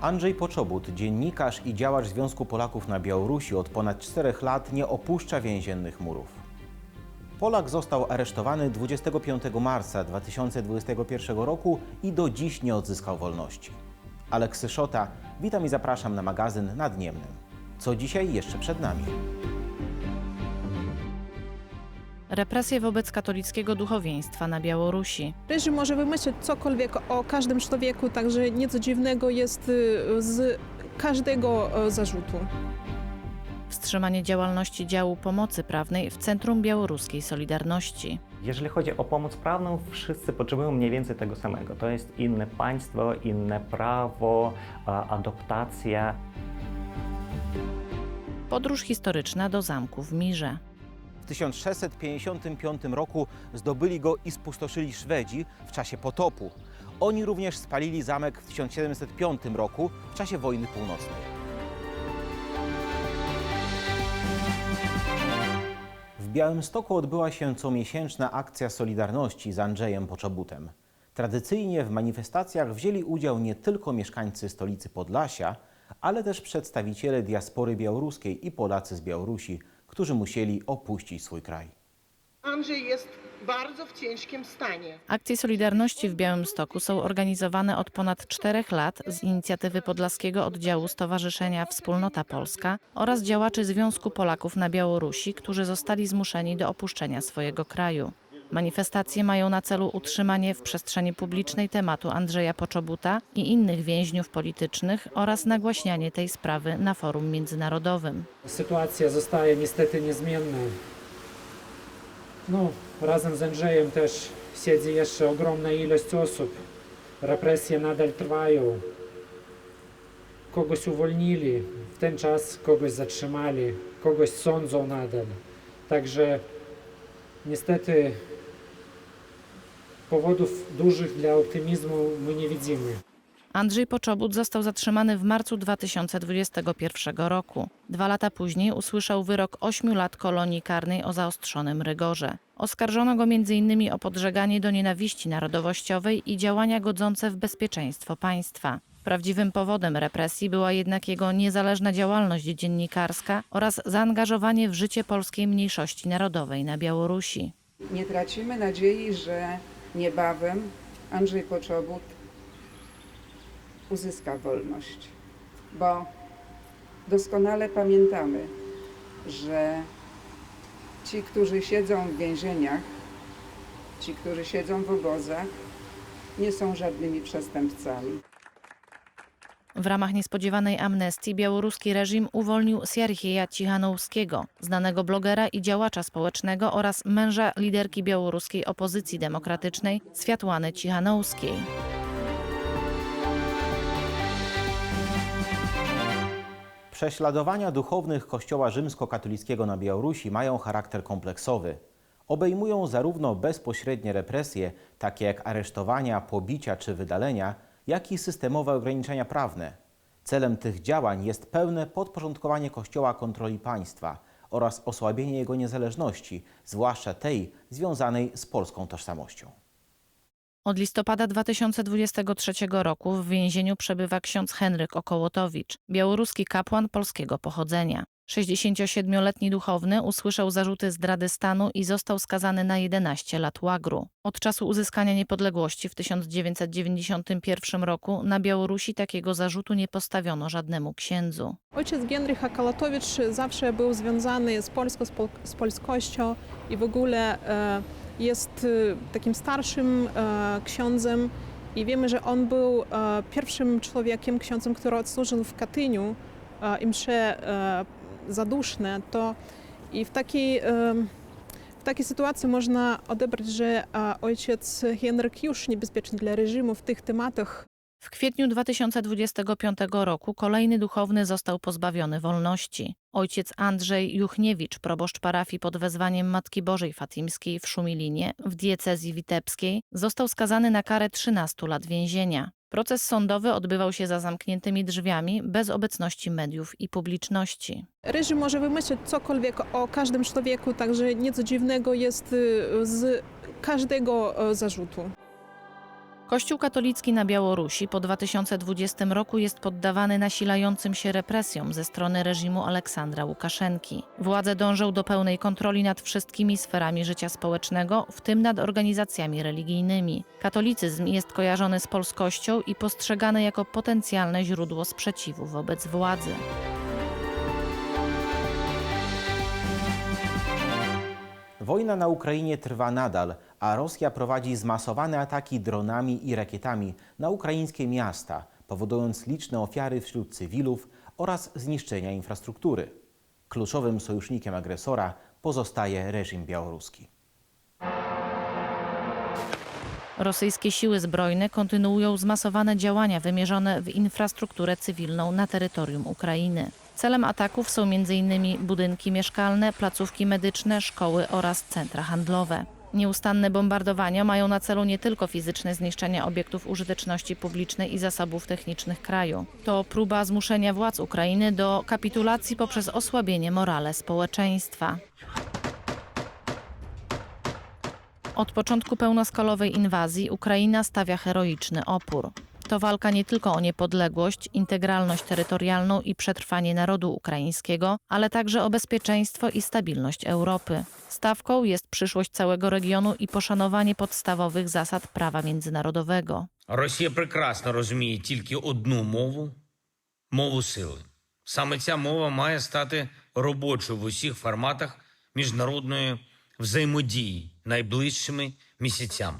Andrzej Poczobut, dziennikarz i działacz Związku Polaków na Białorusi od ponad czterech lat nie opuszcza więziennych murów. Polak został aresztowany 25 marca 2021 roku i do dziś nie odzyskał wolności. Aleksy Szota, witam i zapraszam na magazyn Nadniemnym. Co dzisiaj jeszcze przed nami? Represje wobec katolickiego duchowieństwa na Białorusi. Reżim może wymyślić cokolwiek o każdym człowieku, także nic dziwnego jest y, z każdego y, zarzutu. Wstrzymanie działalności działu pomocy prawnej w Centrum Białoruskiej Solidarności. Jeżeli chodzi o pomoc prawną, wszyscy potrzebują mniej więcej tego samego. To jest inne państwo, inne prawo, adoptacja. Podróż historyczna do zamku w Mirze. W 1655 roku zdobyli go i spustoszyli Szwedzi w czasie potopu. Oni również spalili zamek w 1705 roku w czasie wojny północnej. Białymstoku odbyła się comiesięczna akcja Solidarności z Andrzejem Poczobutem. Tradycyjnie w manifestacjach wzięli udział nie tylko mieszkańcy stolicy Podlasia, ale też przedstawiciele diaspory białoruskiej i Polacy z Białorusi, którzy musieli opuścić swój kraj. Andrzej jest bardzo w ciężkim stanie. Akcje Solidarności w Białymstoku są organizowane od ponad czterech lat z inicjatywy Podlaskiego Oddziału Stowarzyszenia Wspólnota Polska oraz działaczy Związku Polaków na Białorusi, którzy zostali zmuszeni do opuszczenia swojego kraju. Manifestacje mają na celu utrzymanie w przestrzeni publicznej tematu Andrzeja Poczobuta i innych więźniów politycznych oraz nagłaśnianie tej sprawy na forum międzynarodowym. Sytuacja zostaje niestety niezmienna. No, razem z Andrzejem też siedzi jeszcze ogromna ilość osób. Represje nadal trwają. Kogoś uwolnili, w ten czas kogoś zatrzymali, kogoś sądzą nadal. Także niestety powodów dużych dla optymizmu my nie widzimy. Andrzej Poczobut został zatrzymany w marcu 2021 roku. Dwa lata później usłyszał wyrok 8 lat kolonii karnej o zaostrzonym rygorze. Oskarżono go m.in. o podżeganie do nienawiści narodowościowej i działania godzące w bezpieczeństwo państwa. Prawdziwym powodem represji była jednak jego niezależna działalność dziennikarska oraz zaangażowanie w życie polskiej mniejszości narodowej na Białorusi. Nie tracimy nadziei, że niebawem Andrzej Poczobut uzyska wolność, bo doskonale pamiętamy, że ci, którzy siedzą w więzieniach, ci, którzy siedzą w obozach, nie są żadnymi przestępcami. W ramach niespodziewanej amnestii białoruski reżim uwolnił Sierhieja Cichanouskiego, znanego blogera i działacza społecznego oraz męża liderki białoruskiej opozycji demokratycznej Światłany Cichanouskiej. Prześladowania duchownych Kościoła rzymskokatolickiego na Białorusi mają charakter kompleksowy. Obejmują zarówno bezpośrednie represje, takie jak aresztowania, pobicia czy wydalenia, jak i systemowe ograniczenia prawne. Celem tych działań jest pełne podporządkowanie Kościoła kontroli państwa oraz osłabienie jego niezależności, zwłaszcza tej związanej z polską tożsamością. Od listopada 2023 roku w więzieniu przebywa ksiądz Henryk Okołotowicz, białoruski kapłan polskiego pochodzenia. 67-letni duchowny usłyszał zarzuty zdrady stanu i został skazany na 11 lat łagru. Od czasu uzyskania niepodległości w 1991 roku na Białorusi takiego zarzutu nie postawiono żadnemu księdzu. Ojciec Genrych Akalotowicz zawsze był związany z Polską, z, pol, z polskością i w ogóle e, jest e, takim starszym e, ksiądzem i wiemy, że on był e, pierwszym człowiekiem, ksiądzem, który odsłużył w Katyniu e, i msze zaduszne, to i w takiej, w takiej sytuacji można odebrać, że ojciec Henryk już niebezpieczny dla reżimu w tych tematach W kwietniu 2025 roku kolejny duchowny został pozbawiony wolności. Ojciec Andrzej Juchniewicz, proboszcz parafii pod wezwaniem Matki Bożej Fatimskiej w Szumilinie w diecezji witebskiej, został skazany na karę 13 lat więzienia. Proces sądowy odbywał się za zamkniętymi drzwiami, bez obecności mediów i publiczności. Reżim może wymyślić cokolwiek o każdym człowieku, także nic dziwnego jest y, z każdego y, zarzutu. Kościół katolicki na Białorusi po 2020 roku jest poddawany nasilającym się represjom ze strony reżimu Aleksandra Łukaszenki. Władze dążą do pełnej kontroli nad wszystkimi sferami życia społecznego, w tym nad organizacjami religijnymi. Katolicyzm jest kojarzony z polskością i postrzegany jako potencjalne źródło sprzeciwu wobec władzy. Wojna na Ukrainie trwa nadal, a Rosja prowadzi zmasowane ataki dronami i rakietami na ukraińskie miasta, powodując liczne ofiary wśród cywilów oraz zniszczenia infrastruktury. Kluczowym sojusznikiem agresora pozostaje reżim białoruski. Rosyjskie siły zbrojne kontynuują zmasowane działania wymierzone w infrastrukturę cywilną na terytorium Ukrainy. Celem ataków są m.in. budynki mieszkalne, placówki medyczne, szkoły oraz centra handlowe. Nieustanne bombardowania mają na celu nie tylko fizyczne zniszczenie obiektów użyteczności publicznej i zasobów technicznych kraju. To próba zmuszenia władz Ukrainy do kapitulacji poprzez osłabienie morale społeczeństwa. Od początku pełnoskalowej inwazji Ukraina stawia heroiczny opór. To walka nie tylko o niepodległość, integralność terytorialną i przetrwanie narodu ukraińskiego, ale także o bezpieczeństwo i stabilność Europy. Stawką jest przyszłość całego regionu i poszanowanie podstawowych zasad prawa międzynarodowego. Росія прекрасно розуміє тільки одну мову мову сили. Саме ця мова має стати робочою в усіх форматах міжнародної взаємодії найближчими місяцями.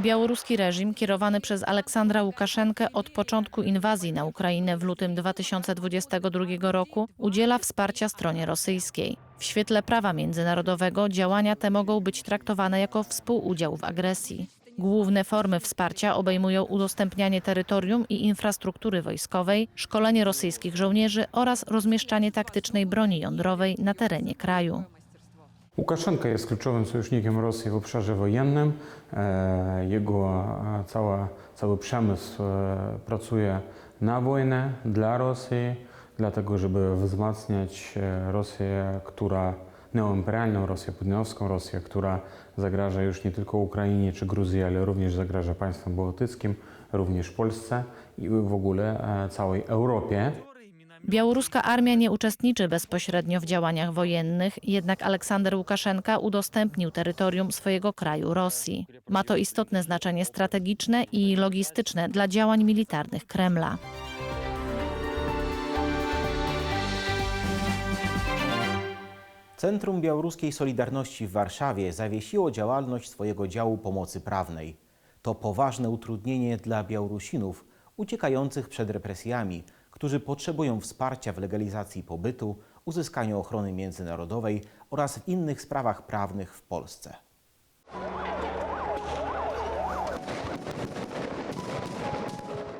Białoruski reżim, kierowany przez Aleksandra Łukaszenkę od początku inwazji na Ukrainę w lutym 2022 roku, udziela wsparcia stronie rosyjskiej. W świetle prawa międzynarodowego działania te mogą być traktowane jako współudział w agresji. Główne formy wsparcia obejmują udostępnianie terytorium i infrastruktury wojskowej, szkolenie rosyjskich żołnierzy oraz rozmieszczanie taktycznej broni jądrowej na terenie kraju. Łukaszenka jest kluczowym sojusznikiem Rosji w obszarze wojennym. E, Jego e, cała, cały przemysł e, pracuje na wojnę dla Rosji, dlatego żeby wzmacniać Rosję, która neoimperialną Rosję, putinowską Rosję, która zagraża już nie tylko Ukrainie czy Gruzji, ale również zagraża państwom bałtyckim, również Polsce i w ogóle całej Europie. Białoruska armia nie uczestniczy bezpośrednio w działaniach wojennych, jednak Aleksander Łukaszenka udostępnił terytorium swojego kraju Rosji. Ma to istotne znaczenie strategiczne i logistyczne dla działań militarnych Kremla. Centrum Białoruskiej Solidarności w Warszawie zawiesiło działalność swojego działu pomocy prawnej. To poważne utrudnienie dla Białorusinów uciekających przed represjami, którzy potrzebują wsparcia w legalizacji pobytu, uzyskaniu ochrony międzynarodowej oraz w innych sprawach prawnych w Polsce.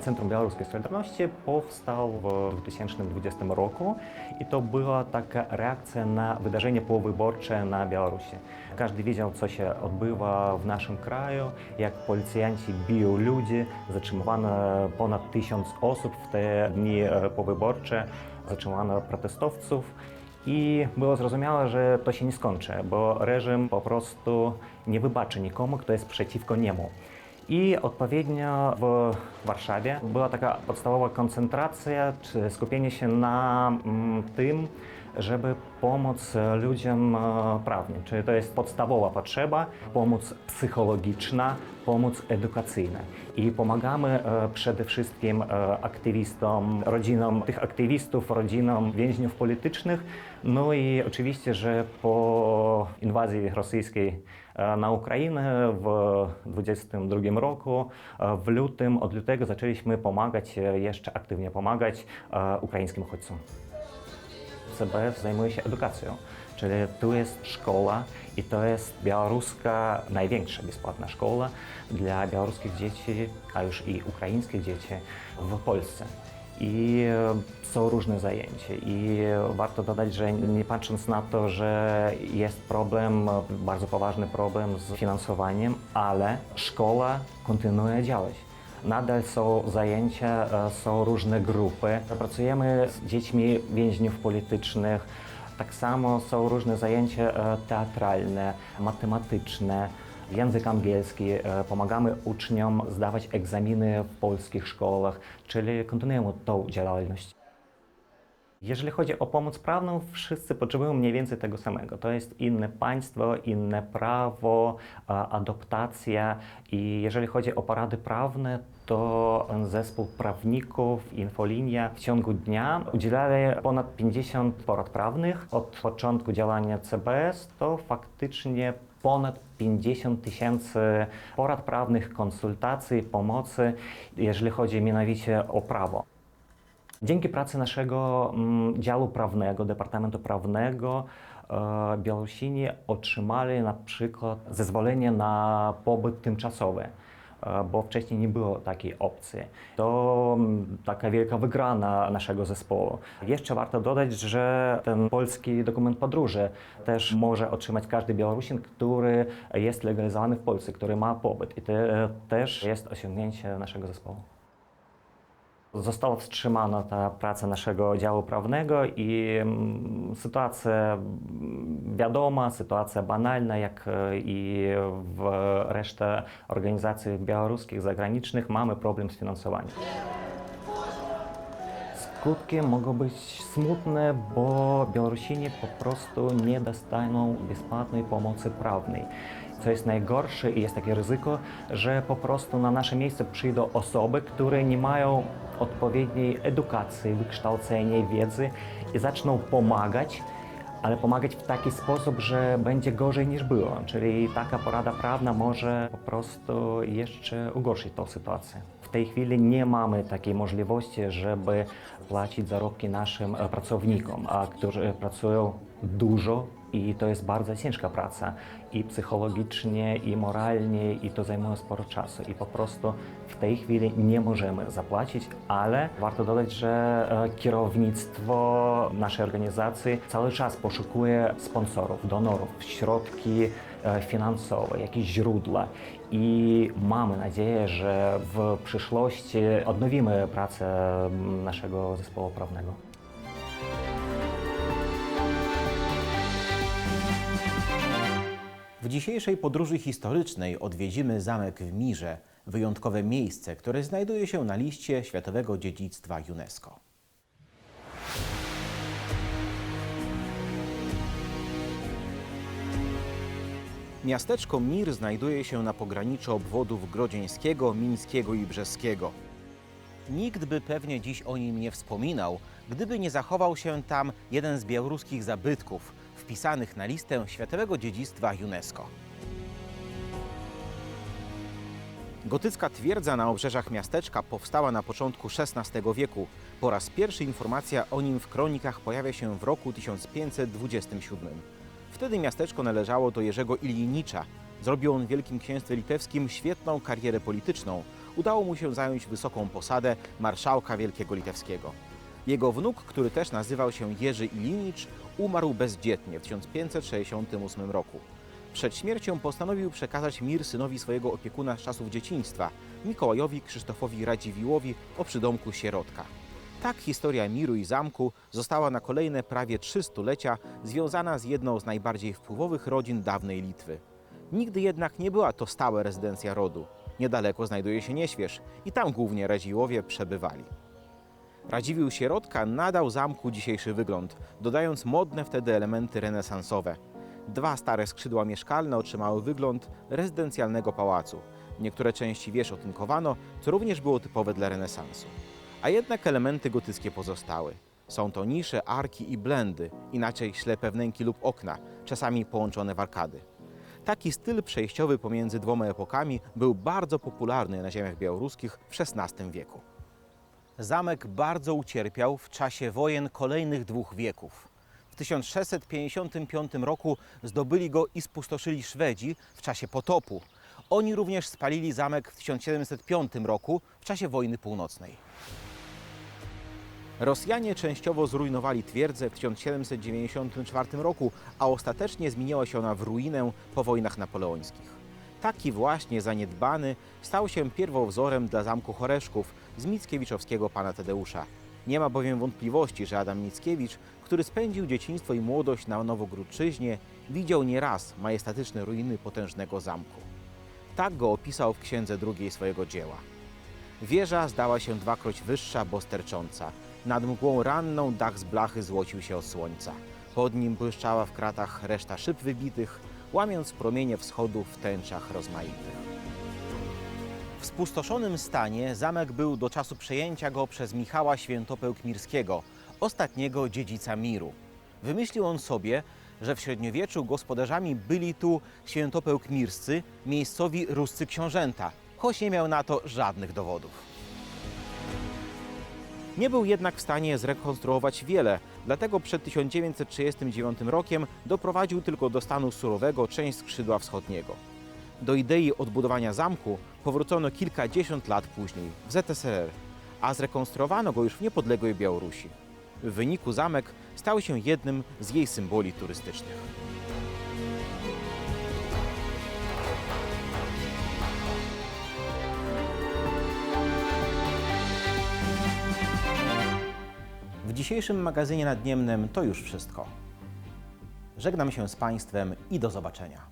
Centrum Białoruskiej Solidarności powstał w 2020 roku i to była taka reakcja na wydarzenia powyborcze na Białorusi. Każdy wiedział, co się odbywa w naszym kraju, jak policjanci biją ludzi. Zatrzymywano ponad tysiąc osób w te dni e, powyborcze, zatrzymano protestowców. I było zrozumiałe, że to się nie skończy, bo reżim po prostu nie wybaczy nikomu, kto jest przeciwko niemu. I odpowiednio w Warszawie była taka podstawowa koncentracja, czy skupienie się na mm, tym, żeby pomóc ludziom e, prawnie. Czyli to jest podstawowa potrzeba, pomoc psychologiczna, pomoc edukacyjna. I pomagamy e, przede wszystkim e, aktywistom, rodzinom tych aktywistów, rodzinom więźniów politycznych. No i oczywiście, że po inwazji rosyjskiej e, na Ukrainę w 2022 roku, e, w lutym, od lutego zaczęliśmy pomagać, e, jeszcze aktywnie pomagać e, ukraińskim uchodźcom. CBS zajmuje się edukacją, czyli tu jest szkoła i to jest białoruska największa bezpłatna szkoła dla białoruskich dzieci, a już i ukraińskich dzieci w Polsce. I e, są różne zajęcia. I warto dodać, że nie patrząc na to, że jest problem, e, bardzo poważny problem z finansowaniem, ale szkoła kontynuuje działać. Nadal są zajęcia, e, są różne grupy. Pracujemy z dziećmi więźniów politycznych. Tak samo są różne zajęcia e, teatralne, matematyczne, język angielski. E, Pomagamy uczniom zdawać egzaminy w polskich szkołach, czyli kontynuujemy tą działalność. Jeżeli chodzi o pomoc prawną, wszyscy potrzebują mniej więcej tego samego. To jest inne państwo, inne prawo, a, adaptacja. I jeżeli chodzi o porady prawne, to zespół prawników, infolinia w ciągu dnia udzielali ponad 50 porad prawnych. Od początku działania CBS to faktycznie ponad 50 tysięcy porad prawnych, konsultacji, pomocy, jeżeli chodzi mianowicie o prawo. Dzięki pracy naszego mm, działu prawnego, Departamentu Prawnego, e, Białorusini otrzymali na przykład zezwolenie na pobyt tymczasowy, e, bo wcześniej nie było takiej opcji. To mm, taka wielka wygrana naszego zespołu. Jeszcze warto dodać, że ten polski dokument podróży też może otrzymać każdy Białorusin, który jest legalizowany w Polsce, który ma pobyt. I to e, też jest osiągnięcie naszego zespołu. Została wstrzymana ta praca naszego działu prawnego i mm, sytuacja mm, wiadoma, sytuacja banalna, jak e, i w resztę organizacji białoruskich, zagranicznych, mamy problem z finansowaniem. Skutki mogą być smutne, bo Białorusini po prostu nie dostaną bezpłatnej pomocy prawnej. Co jest najgorsze i jest takie ryzyko, że po prostu na nasze miejsce przyjdą osoby, które nie mają odpowiedniej edukacji, wykształcenia, wiedzy i zaczną pomagać, ale pomagać w taki sposób, że będzie gorzej niż było. Czyli taka porada prawna może po prostu jeszcze ugorszyć tą sytuację. W tej chwili nie mamy takiej możliwości, żeby płacić zarobki naszym pracownikom, a którzy pracują dużo i to jest bardzo ciężka praca i psychologicznie, i moralnie, i to zajmuje sporo czasu. I po prostu w tej chwili nie możemy zapłacić, ale warto dodać, że e, kierownictwo naszej organizacji cały czas poszukuje sponsorów, donorów, środki e, finansowe, jakieś źródła. I mamy nadzieję, że w przyszłości odnowimy pracę naszego zespołu prawnego. W dzisiejszej podróży historycznej odwiedzimy zamek w Mirze, wyjątkowe miejsce, które znajduje się na liście Światowego Dziedzictwa UNESCO. Miasteczko Mir znajduje się na pograniczu obwodów grodzieńskiego, mińskiego i brzeskiego. Nikt by pewnie dziś o nim nie wspominał, gdyby nie zachował się tam jeden z białoruskich zabytków wpisanych na listę Światowego Dziedzictwa UNESCO. Gotycka twierdza na obrzeżach miasteczka powstała na początku XVI wieku. Po raz pierwszy informacja o nim w kronikach pojawia się w roku 1527. Wtedy miasteczko należało do Jerzego Iljinicza. Zrobił on w Wielkim Księstwie Litewskim świetną karierę polityczną. Udało mu się zająć wysoką posadę marszałka Wielkiego Litewskiego. Jego wnuk, który też nazywał się Jerzy Ilinicz, umarł bezdzietnie w 1568 roku. Przed śmiercią postanowił przekazać mir synowi swojego opiekuna z czasów dzieciństwa, Mikołajowi Krzysztofowi Radziwiłłowi o przydomku Sierotka. Tak historia miru i zamku została na kolejne prawie trzy stulecia związana z jedną z najbardziej wpływowych rodzin dawnej Litwy. Nigdy jednak nie była to stała rezydencja rodu. Niedaleko znajduje się Nieśwież i tam głównie Radziwiłłowie przebywali. Radziwiłł Sierotka nadał zamku dzisiejszy wygląd, dodając modne wtedy elementy renesansowe. Dwa stare skrzydła mieszkalne otrzymały wygląd rezydencjalnego pałacu. Niektóre części wież otynkowano, co również było typowe dla renesansu. A jednak elementy gotyckie pozostały. Są to nisze, arki i blendy, inaczej ślepe wnęki lub okna, czasami połączone w arkady. Taki styl przejściowy pomiędzy dwoma epokami był bardzo popularny na ziemiach białoruskich w XVI wieku. Zamek bardzo ucierpiał w czasie wojen kolejnych dwóch wieków. 1655 roku zdobyli go i spustoszyli Szwedzi w czasie potopu. Oni również spalili zamek w 1705 roku w czasie wojny północnej. Rosjanie częściowo zrujnowali twierdzę w 1794 roku, a ostatecznie zmieniła się ona w ruinę po wojnach napoleońskich. Taki właśnie zaniedbany stał się pierwowzorem dla zamku Choreszków z Mickiewiczowskiego pana Tadeusza. Nie ma bowiem wątpliwości, że Adam Mickiewicz, który spędził dzieciństwo i młodość na Nowogródczyźnie, widział nieraz majestatyczne ruiny potężnego zamku. Tak go opisał w księdze drugiej swojego dzieła. Wieża zdała się dwakroć wyższa, bo stercząca. Nad mgłą ranną dach z blachy złocił się od słońca. Pod nim błyszczała w kratach reszta szyb wybitych, łamiąc promienie wschodu w tęczach rozmaitych. W spustoszonym stanie zamek był do czasu przejęcia go przez Michała Świętopełk-Mirskiego, ostatniego dziedzica Miru. Wymyślił on sobie, że w średniowieczu gospodarzami byli tu świętopełk-mirscy, miejscowi ruscy książęta, choć nie miał na to żadnych dowodów. Nie był jednak w stanie zrekonstruować wiele, dlatego przed 1939 rokiem doprowadził tylko do stanu surowego część skrzydła wschodniego. Do idei odbudowania zamku powrócono kilkadziesiąt lat później w ZSRR, a zrekonstruowano go już w niepodległej Białorusi. W wyniku zamek stał się jednym z jej symboli turystycznych. W dzisiejszym magazynie nadniemnym to już wszystko. Żegnam się z Państwem i do zobaczenia.